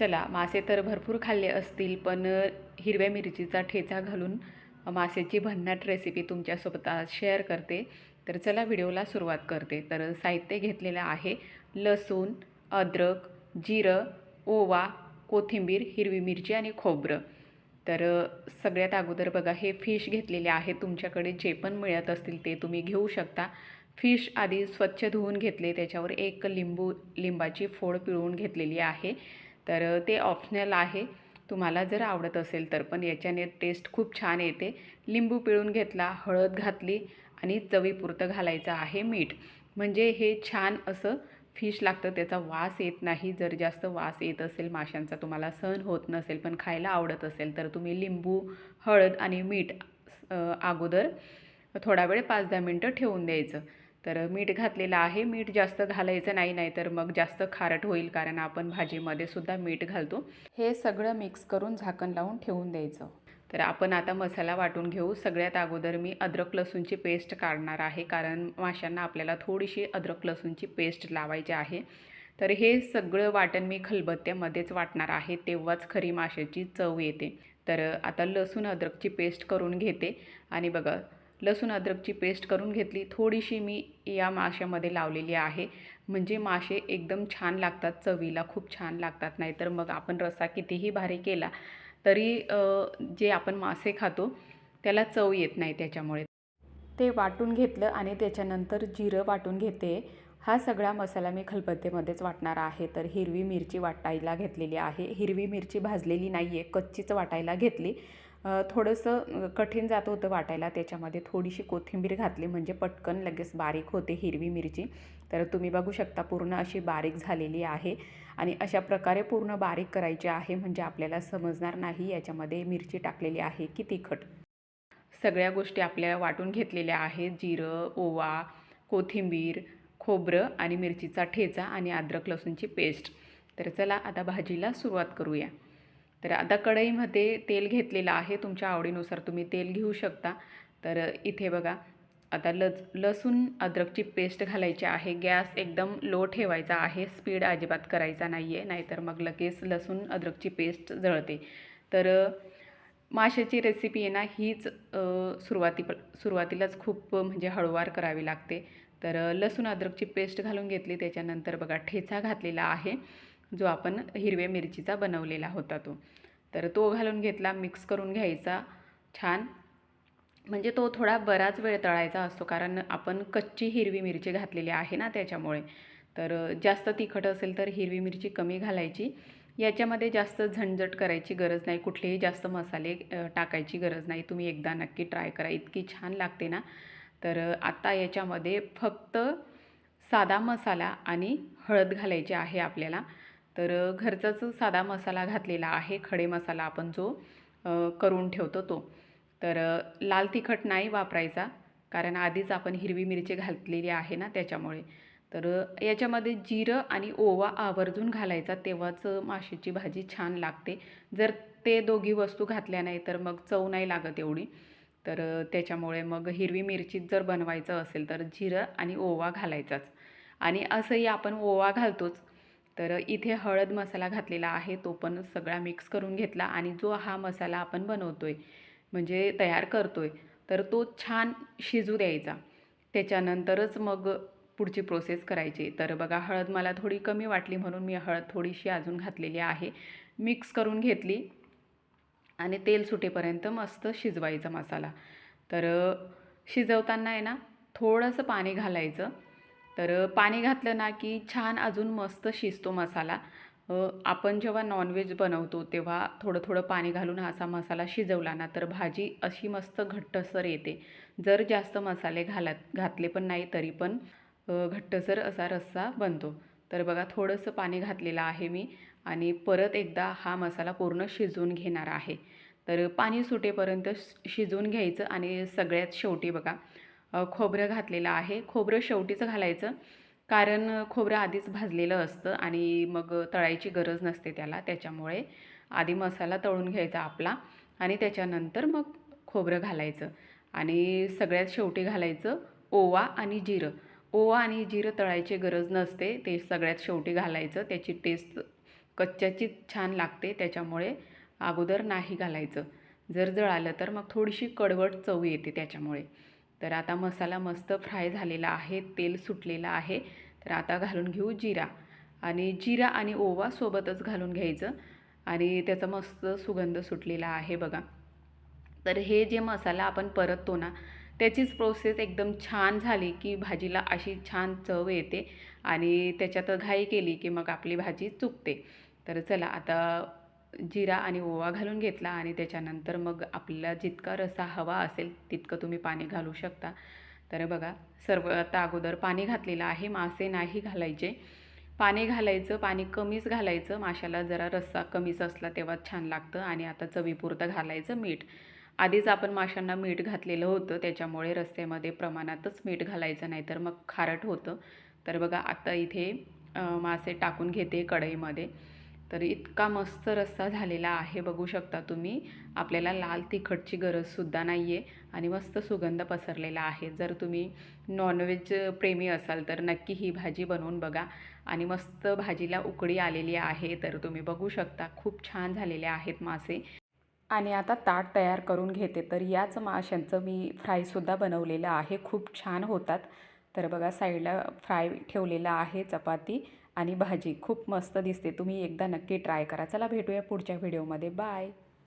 चला मासे तर भरपूर खाल्ले असतील पण हिरव्या मिरचीचा ठेचा घालून मासेची भन्नाट रेसिपी तुमच्यासोबत आज शेअर करते. तर चला व्हिडिओला सुरुवात करते. तर साहित्य घेतलेलं आहे. लसूण अद्रक जिरं ओवा कोथिंबीर हिरवी मिरची आणि खोबरं. तर सगळ्यात अगोदर बघा हे फिश घेतलेले आहे तुमच्याकडे जे पण मिळत असतील ते तुम्ही घेऊ शकता. फिश आधी स्वच्छ धुवून घेतले. त्याच्यावर एक लिंबू लिंबाची फोड पिळून घेतलेली आहे. तर ते ऑप्शनल आहे. तुम्हाला जर आवडत असेल तर पण याच्याने टेस्ट खूप छान येते. लिंबू पिळून घेतला हळद घातली आणि चवीपुरतं घालायचं आहे मीठ. म्हणजे हे छान असं फिश लागतं त्याचा वास येत नाही. जर जास्त वास येत असेल माशांचा तुम्हाला सहन होत नसेल पण खायला आवडत असेल तर तुम्ही लिंबू हळद आणि मीठ अगोदर थोडा वेळ पाच दहा मिनटं ठेवून द्यायचं. तर मीठ घातलेलं आहे. मीठ जास्त घालायचं नाही नाही तर मग जास्त खारट होईल कारण आपण भाजीमध्ये सुद्धा मीठ घालतो. हे सगळं मिक्स करून झाकण लावून ठेवून द्यायचं. तर आपण आता मसाला वाटून घेऊ. सगळ्यात अगोदर मी अद्रक लसूणची पेस्ट काढणार आहे कारण माशांना आपल्याला थोडीशी अद्रक लसूणची पेस्ट लावायची आहे. तर हे सगळं वाटण मी खलबत्त्यामध्येच वाटणार आहे तेव्हाच खरी माशाची चव येते. तर आता लसूण अद्रकची पेस्ट करून घेते. आणि बघा लसूण अद्रकची पेस्ट करून घेतली. थोडीशी मी या माशामध्ये लावलेली आहे. म्हणजे मासे एकदम छान लागतात चवीला खूप छान लागतात. नाहीतर मग आपण रस्सा कितीही भारी केला तरी जे आपण मासे खातो त्याला चव येत नाही त्याच्यामुळे. ते वाटून घेतलं आणि त्याच्यानंतर जिरं वाटून घेते. हा सगळा मसाला मी खलबत्तेमध्येच वाटणार आहे. तर हिरवी मिरची वाटायला घेतलेली आहे. हिरवी मिरची भाजलेली नाही आहे कच्चीच वाटायला घेतली. थोडंसं कठीण जात होतं वाटायला त्याच्यामध्ये. थोडीशी कोथिंबीर घातली म्हणजे पटकन लगेच बारीक होते हिरवी मिरची. तर तुम्ही बघू शकता पूर्ण अशी बारीक झालेली आहे. आणि अशा प्रकारे पूर्ण बारीक करायची आहे म्हणजे आपल्याला समजणार नाही याच्यामध्ये मिरची टाकलेली आहे की तिखट. सगळ्या गोष्टी आपल्याला वाटून घेतलेल्या आहेत. जिरं ओवा कोथिंबीर खोबरं आणि मिरचीचा ठेचा आणि अद्रक लसूणची पेस्ट. तर चला आता भाजीला सुरुवात करूया. तर आता कढईमध्ये तेल घेतलेलं आहे तुमच्या आवडीनुसार तुम्ही तेल घेऊ शकता. तर इथे बघा आता लस लसूण अद्रकची पेस्ट घालायची आहे. गॅस एकदम लो ठेवायचा आहे. स्पीड अजिबात करायचा नाही आहे नाहीतर मग लगेच लसूण अद्रकची पेस्ट जळते. तर माशाची रेसिपी आहे ना हीच सुरुवाती सुरुवातीलाच खूप म्हणजे हळूवार करावी लागते. तर लसूण अद्रकची पेस्ट घालून घेतली. त्याच्यानंतर बघा ठेचा घातलेला आहे. जो आपण हिरव्या मिरचीचा बनवलेला होता तो. तर तो घालून घेतला मिक्स करून घ्यायचा छान. म्हणजे तो थोडा बराच वेळ तळायचा असतो कारण आपण कच्ची हिरवी मिरची घातलेली आहे ना त्याच्यामुळे. तर जास्त तिखट असेल तर हिरवी मिरची कमी घालायची. याच्यामध्ये जास्त झणझट करायची गरज नाही कुठलेही जास्त मसाले टाकायची गरज नाही. तुम्ही एकदा नक्की ट्राय करा इतकी छान लागते ना. तर आत्ता याच्यामध्ये फक्त साधा मसाला आणि हळद घालायची आहे आपल्याला. तर घरचाच साधा मसाला घातलेला आहे खडे मसाला आपण जो करून ठेवतो तो. तर लाल तिखट नाही वापरायचा कारण आधीच आपण हिरवी मिरची घातलेली आहे ना त्याच्यामुळे. तर याच्यामध्ये जिरं आणि ओवा आवर्जून घालायचा तेव्हाच माशीची भाजी छान लागते. जर ते दोघी वस्तू घातल्या नाही तर मग चव नाही लागत एवढी. तर त्याच्यामुळे मग हिरवी मिरची जर बनवायचं असेल तर जिरं आणि ओवा घालायचाच. आणि असंही आपण ओवा घालतोच तर इथे हळद मसाला घातलेला आहे तो पण सगळा मिक्स करून घेतला आणि जो हा मसाला आपण बनवतो आहे म्हणजे तयार करतो आहे तर तो छान शिजू द्यायचा. त्याच्यानंतरच मग पुढची प्रोसेस करायची. तर बघा हळद मला थोडी कमी वाटली म्हणून मी हळद थोडीशी अजून घातलेली आहे. मिक्स करून घेतली आणि तेल सुटेपर्यंत मस्त शिजवायचा मसाला. तर शिजवताना आहे ना थोडंसं पाणी घालायचं. तर पाणी घातलं ना की छान अजून मस्त शिजतो मसाला. आपण जेव्हा नॉनव्हेज बनवतो तेव्हा थोडं थोडं पाणी घालून असा मसाला शिजवला ना तर भाजी अशी मस्त घट्टसर येते. जर जास्त मसाले घालत घातले पण नाही तरी पण घट्टसर असा रस्सा बनतो. तर बघा थोडंसं पाणी घातलेलं आहे मी आणि परत एकदा हा मसाला पूर्ण शिजवून घेणार आहे. तर पाणी सुटेपर्यंत शि- शिजवून घ्यायचं आणि सगळ्यात शेवटी बघा खोबरं घातलेलं आहे. खोबरं शेवटीचं घालायचं. कारण खोबरं आधीच भाजलेलं असतं आणि मग तळायची गरज नसते त्याला. त्याच्यामुळे आधी मसाला तळून घ्यायचा आपला आणि त्याच्यानंतर मग खोबरं घालायचं. आणि सगळ्यात शेवटी घालायचं ओवा आणि जिरं. ओवा आणि जिरं तळायची गरज नसते. ते सगळ्यात शेवटी घालायचं. त्याची टेस्ट कच्च्याची छान लागते. त्याच्यामुळे अगोदर नाही घालायचं. जर जळालं तर मग थोडीशी कडवट चव येते त्याच्यामुळे. तर आता मसाला मस्त फ्राय झालेला आहे तेल सुटलेलं आहे. तर आता घालून घेऊ जिरा. आणि जिरा आणि ओवा सोबतच घालून घ्यायचं. आणि त्याचा मस्त सुगंध सुटलेला आहे बघा. तर हे जे मसाला आपण परततो ना त्याचीच प्रोसेस एकदम छान झाली की भाजीला अशी छान चव येते. आणि त्याच्यात घाई केली की मग आपली भाजी चुकते. तर चला आता जिरा आणि ओवा घालून घेतला आणि त्याच्यानंतर मग आपल्याला जितका रसा हवा असेल तितकं तुम्ही पाणी घालू शकता. तर बघा सर्व आता अगोदर पाणी घातलेलं आहे मासे नाही घालायचे. पाणी घालायचं पाणी कमीच घालायचं. माशाला जरा रस्सा कमीच असला तेव्हा छान लागतं आणि आता चवीपुरतं घालायचं मीठ. आधीच आपण माशांना मीठ घातलेलं होतं त्याच्यामुळे रस्त्यामध्ये प्रमाणातच मीठ घालायचं नाही तर मग खारट होतं. तर बघा आता इथे मासे टाकून घेते कढईमध्ये. तर इतका मस्त रस्सा झालेला आहे बघू शकता तुम्ही. आपल्याला लाल तिखटची गरजसुद्धा नाही आहे आणि मस्त सुगंध पसरलेला आहे. जर तुम्ही नॉनव्हेज प्रेमी असाल तर नक्की ही भाजी बनवून बघा. आणि मस्त भाजीला उकडी आलेली आहे तर तुम्ही बघू शकता. खूप छान झालेले आहेत मासे. आणि आता ताट तयार करून घेते तर याच माशांचं मी फ्रायसुद्धा बनवलेलं आहे. खूप छान होतात. तर बघा साईडला फ्राय ठेवलेला आहे चपाती. आणि भाजी खूप मस्त दिसते. तुम्ही एकदा नक्की ट्राय करा. चला भेटूया पुढच्या व्हिडिओमध्ये. बाय!